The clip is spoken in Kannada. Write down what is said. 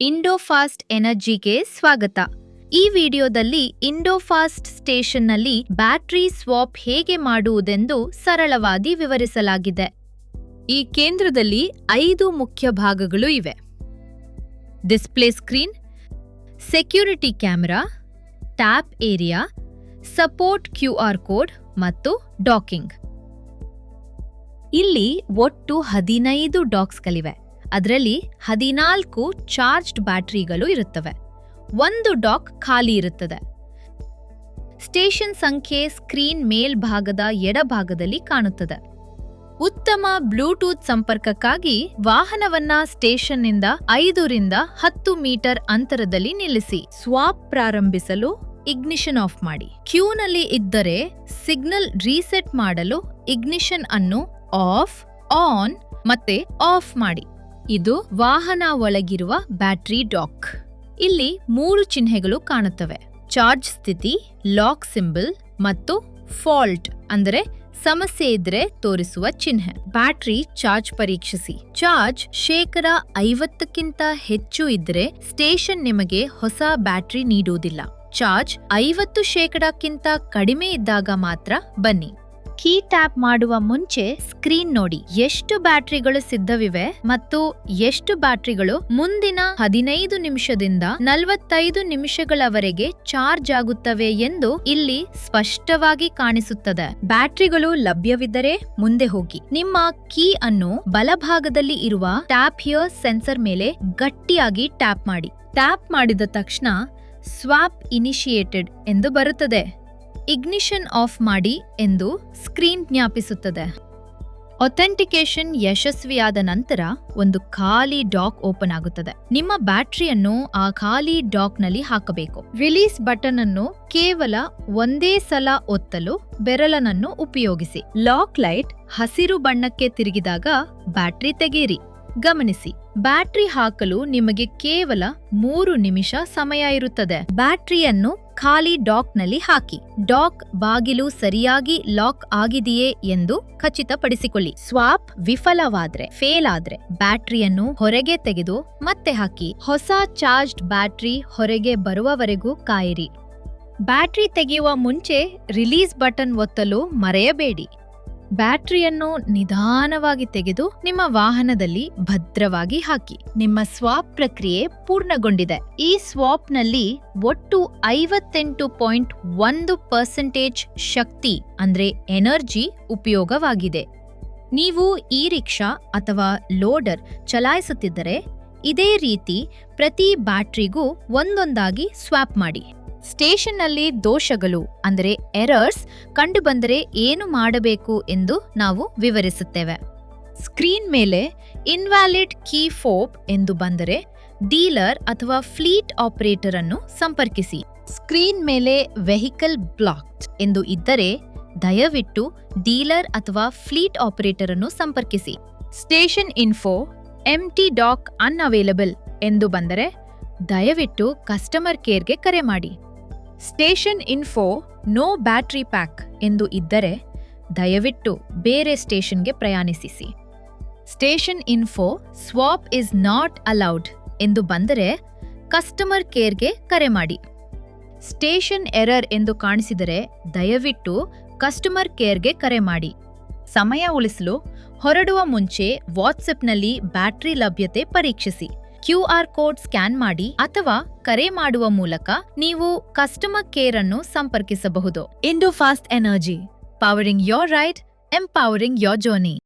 ಇಂಡೋಫಾಸ್ಟ್ ಎನರ್ಜಿಗೆ ಸ್ವಾಗತ. ಈ ವಿಡಿಯೋದಲ್ಲಿ ಇಂಡೋಫಾಸ್ಟ್ ಸ್ಟೇಷನ್ನಲ್ಲಿ ಬ್ಯಾಟರಿ ಸ್ವಾಪ್ ಹೇಗೆ ಮಾಡುವುದೆಂದು ಸರಳವಾಗಿ ವಿವರಿಸಲಾಗಿದೆ. ಈ ಕೇಂದ್ರದಲ್ಲಿ ಐದು ಮುಖ್ಯ ಭಾಗಗಳು ಇವೆ. Display screen, security camera, tap area, support Q R code ಮತ್ತು ಡಾಕಿಂಗ್. ಇಲ್ಲಿ ಒಟ್ಟು ಹದಿನೈದು ಡಾಕ್ಸ್ಗಳಿವೆ. ಅದರಲ್ಲಿ ಹದಿನಾಲ್ಕು ಚಾರ್ಜ್ಡ್ ಬ್ಯಾಟರಿಗಳು ಇರುತ್ತವೆ. ಒಂದು ಡಾಕ್ ಖಾಲಿ ಇರುತ್ತದೆ. ಸ್ಟೇಷನ್ ಸಂಖ್ಯೆ ಸ್ಕ್ರೀನ್ ಮೇಲ್ಭಾಗದ ಎಡಭಾಗದಲ್ಲಿ ಕಾಣುತ್ತದೆ. ಉತ್ತಮ ಬ್ಲೂಟೂತ್ ಸಂಪರ್ಕಕ್ಕಾಗಿ ವಾಹನವನ್ನ ಸ್ಟೇಷನ್ನಿಂದ ಐದರಿಂದ ಹತ್ತು ಮೀಟರ್ ಅಂತರದಲ್ಲಿ ನಿಲ್ಲಿಸಿ. ಸ್ವಾಪ್ ಪ್ರಾರಂಭಿಸಲು ಇಗ್ನಿಷನ್ ಆಫ್ ಮಾಡಿ. ಕ್ಯೂನಲ್ಲಿ ಇದ್ದರೆ ಸಿಗ್ನಲ್ ರೀಸೆಟ್ ಮಾಡಲು ಇಗ್ನಿಷನ್ ಅನ್ನು ಆಫ್, ಆನ್ ಮತ್ತೆ ಆಫ್ ಮಾಡಿ. ಇದು ವಾಹನ ಒಳಗಿರುವ ಬ್ಯಾಟರಿ ಡಾಕ್. ಇಲ್ಲಿ ಮೂರು ಚಿಹ್ನೆಗಳು ಕಾಣುತ್ತವೆ. ಚಾರ್ಜ್ ಸ್ಥಿತಿ, ಲಾಕ್ ಸಿಂಬಲ್ ಮತ್ತು ಫಾಲ್ಟ್ ಅಂದರೆ ಸಮಸ್ಯೆ ಇದ್ರೆ ತೋರಿಸುವ ಚಿಹ್ನೆ. ಬ್ಯಾಟರಿ ಚಾರ್ಜ್ ಪರೀಕ್ಷಿಸಿ. ಚಾರ್ಜ್ ಶೇಕಡ ಐವತ್ತಕ್ಕಿಂತ ಹೆಚ್ಚು ಇದ್ರೆ ಸ್ಟೇಷನ್ ನಿಮಗೆ ಹೊಸ ಬ್ಯಾಟರಿ ನೀಡುವುದಿಲ್ಲ. ಚಾರ್ಜ್ ಐವತ್ತು ಶೇಕಡಕ್ಕಿಂತ ಕಡಿಮೆ ಇದ್ದಾಗ ಮಾತ್ರ ಬನ್ನಿ. ಕೀ ಟ್ಯಾಪ್ ಮಾಡುವ ಮುಂಚೆ ಸ್ಕ್ರೀನ್ ನೋಡಿ. ಎಷ್ಟು ಬ್ಯಾಟರಿಗಳು ಸಿದ್ಧವಿವೆ ಮತ್ತು ಎಷ್ಟು ಬ್ಯಾಟರಿಗಳು ಮುಂದಿನ ಹದಿನೈದು ನಿಮಿಷದಿಂದ ನಲವತ್ತೈದು ನಿಮಿಷಗಳವರೆಗೆ ಚಾರ್ಜ್ ಆಗುತ್ತವೆ ಎಂದು ಇಲ್ಲಿ ಸ್ಪಷ್ಟವಾಗಿ ಕಾಣಿಸುತ್ತದೆ. ಬ್ಯಾಟರಿಗಳು ಲಭ್ಯವಿದ್ದರೆ ಮುಂದೆ ಹೋಗಿ. ನಿಮ್ಮ ಕೀ ಅನ್ನು ಬಲಭಾಗದಲ್ಲಿ ಇರುವ ಟ್ಯಾಪ್ ಹಿಯರ್ ಸೆನ್ಸರ್ ಮೇಲೆ ಗಟ್ಟಿಯಾಗಿ ಟ್ಯಾಪ್ ಮಾಡಿ. ಟ್ಯಾಪ್ ಮಾಡಿದ ತಕ್ಷಣ ಸ್ವಾಪ್ ಇನಿಷಿಯೇಟೆಡ್ ಎಂದು ಬರುತ್ತದೆ. ಇಗ್ನಿಷನ್ ಆಫ್ ಮಾಡಿ ಎಂದು ಸ್ಕ್ರೀನ್ ಜ್ಞಾಪಿಸುತ್ತದೆ. ಒಥೆಂಟಿಕೇಶನ್ ಯಶಸ್ವಿಯಾದ ನಂತರ ಒಂದು ಖಾಲಿ ಡಾಕ್ ಓಪನ್ ಆಗುತ್ತದೆ. ನಿಮ್ಮ ಬ್ಯಾಟರಿಯನ್ನು ಆ ಖಾಲಿ ಡಾಕ್ನಲ್ಲಿ ಹಾಕಬೇಕು. ರಿಲೀಸ್ ಬಟನ್ ಅನ್ನು ಕೇವಲ ಒಂದೇ ಸಲ ಒತ್ತಲು ಬೆರಳನನ್ನು ಉಪಯೋಗಿಸಿ. ಲಾಕ್ ಲೈಟ್ ಹಸಿರು ಬಣ್ಣಕ್ಕೆ ತಿರುಗಿದಾಗ ಬ್ಯಾಟರಿ ತೆಗೆಯಿರಿ ಗಮನಿಸಿ, ಬ್ಯಾಟರಿ ಹಾಕಲು ನಿಮಗೆ ಕೇವಲ ಮೂರು ನಿಮಿಷ ಸಮಯ ಇರುತ್ತದೆ. ಬ್ಯಾಟರಿಯನ್ನು ಖಾಲಿ ಡಾಕ್ನಲ್ಲಿ ಹಾಕಿ. ಡಾಕ್ ಬಾಗಿಲು ಸರಿಯಾಗಿ ಲಾಕ್ ಆಗಿದೆಯೇ ಎಂದು ಖಚಿತಪಡಿಸಿಕೊಳ್ಳಿ. ಸ್ವಾಪ್ ವಿಫಲವಾದ್ರೆ, ಫೇಲ್ ಆದ್ರೆ ಬ್ಯಾಟರಿಯನ್ನು ಹೊರಗೆ ತೆಗೆದು ಮತ್ತೆ ಹಾಕಿ. ಹೊಸ ಚಾರ್ಜ್ಡ್ ಬ್ಯಾಟರಿ ಹೊರಗೆ ಬರುವವರೆಗೂ ಕಾಯಿರಿ. ಬ್ಯಾಟರಿ ತೆಗೆಯುವ ಮುಂಚೆ ರಿಲೀಸ್ ಬಟನ್ ಒತ್ತಲು ಮರೆಯಬೇಡಿ. ಬ್ಯಾಟರಿಯನ್ನು ನಿಧಾನವಾಗಿ ತೆಗೆದು ನಿಮ್ಮ ವಾಹನದಲ್ಲಿ ಭದ್ರವಾಗಿ ಹಾಕಿ. ನಿಮ್ಮ ಸ್ವಾಪ್ ಪ್ರಕ್ರಿಯೆ ಪೂರ್ಣಗೊಂಡಿದೆ. ಈ ಸ್ವಾಪ್ನಲ್ಲಿ ಒಟ್ಟು ಐವತ್ತೆಂಟು ಪಾಯಿಂಟ್ ಒಂದು ಪರ್ಸೆಂಟೇಜ್ ಶಕ್ತಿ ಅಂದ್ರೆ ಎನರ್ಜಿ ಉಪಯೋಗವಾಗಿದೆ. ನೀವು ಈ ರಿಕ್ಷಾ ಅಥವಾ ಲೋಡರ್ ಚಲಾಯಿಸುತ್ತಿದ್ದರೆ ಇದೇ ರೀತಿ ಪ್ರತಿ ಬ್ಯಾಟ್ರಿಗೂ ಒಂದೊಂದಾಗಿ ಸ್ವಾಪ್ ಮಾಡಿ. ಸ್ಟೇಷನ್ನಲ್ಲಿ ದೋಷಗಳು, ಅಂದರೆ ಎರರ್ಸ್ ಕಂಡುಬಂದರೆ ಏನು ಮಾಡಬೇಕು ಎಂದು ನಾವು ವಿವರಿಸುತ್ತೇವೆ. ಸ್ಕ್ರೀನ್ ಮೇಲೆ ಇನ್ವ್ಯಾಲಿಡ್ ಕೀ ಫೋಪ್ ಎಂದು ಬಂದರೆ ಡೀಲರ್ ಅಥವಾ ಫ್ಲೀಟ್ ಆಪರೇಟರ್ ಅನ್ನು ಸಂಪರ್ಕಿಸಿ. ಸ್ಕ್ರೀನ್ ಮೇಲೆ ವೆಹಿಕಲ್ ಬ್ಲಾಕ್ಡ್ ಎಂದು ಇದ್ದರೆ ದಯವಿಟ್ಟು ಡೀಲರ್ ಅಥವಾ ಫ್ಲೀಟ್ ಆಪರೇಟರ್ ಅನ್ನು ಸಂಪರ್ಕಿಸಿ. Station info empty dock unavailable ಎಂದು ಬಂದರೆ ದಯವಿಟ್ಟು ಕಸ್ಟಮರ್ ಕೇರ್ಗೆ ಕರೆ ಮಾಡಿ. Station info no battery pack ಎಂದು ಇದ್ದರೆ ದಯವಿಟ್ಟು ಬೇರೆ ಸ್ಟೇಷನ್ಗೆ ಪ್ರಯಾಣಿಸಿಸಿ. Station info swap is not allowed ಎಂದು ಬಂದರೆ ಕಸ್ಟಮರ್ ಕೇರ್ಗೆ ಕರೆ ಮಾಡಿ. ಸ್ಟೇಷನ್ ಎರರ್ ಎಂದು ಕಾಣಿಸಿದರೆ ದಯವಿಟ್ಟು ಕಸ್ಟಮರ್ ಕೇರ್ಗೆ ಕರೆ ಮಾಡಿ. ಸಮಯ ಉಳಿಸಲು ಹೊರಡುವ ಮುಂಚೆ ವಾಟ್ಸಪ್ನಲ್ಲಿ ಬ್ಯಾಟ್ರಿ ಲಭ್ಯತೆ ಪರೀಕ್ಷಿಸಿ. ಕ್ಯೂ ಆರ್ ಕೋಡ್ ಸ್ಕ್ಯಾನ್ ಮಾಡಿ ಅಥವಾ ಕರೆ ಮಾಡುವ ಮೂಲಕ ನೀವು ಕಸ್ಟಮರ್ ಕೇರ್ ಅನ್ನು ಸಂಪರ್ಕಿಸಬಹುದು. Indofast energy powering your ride empowering your journey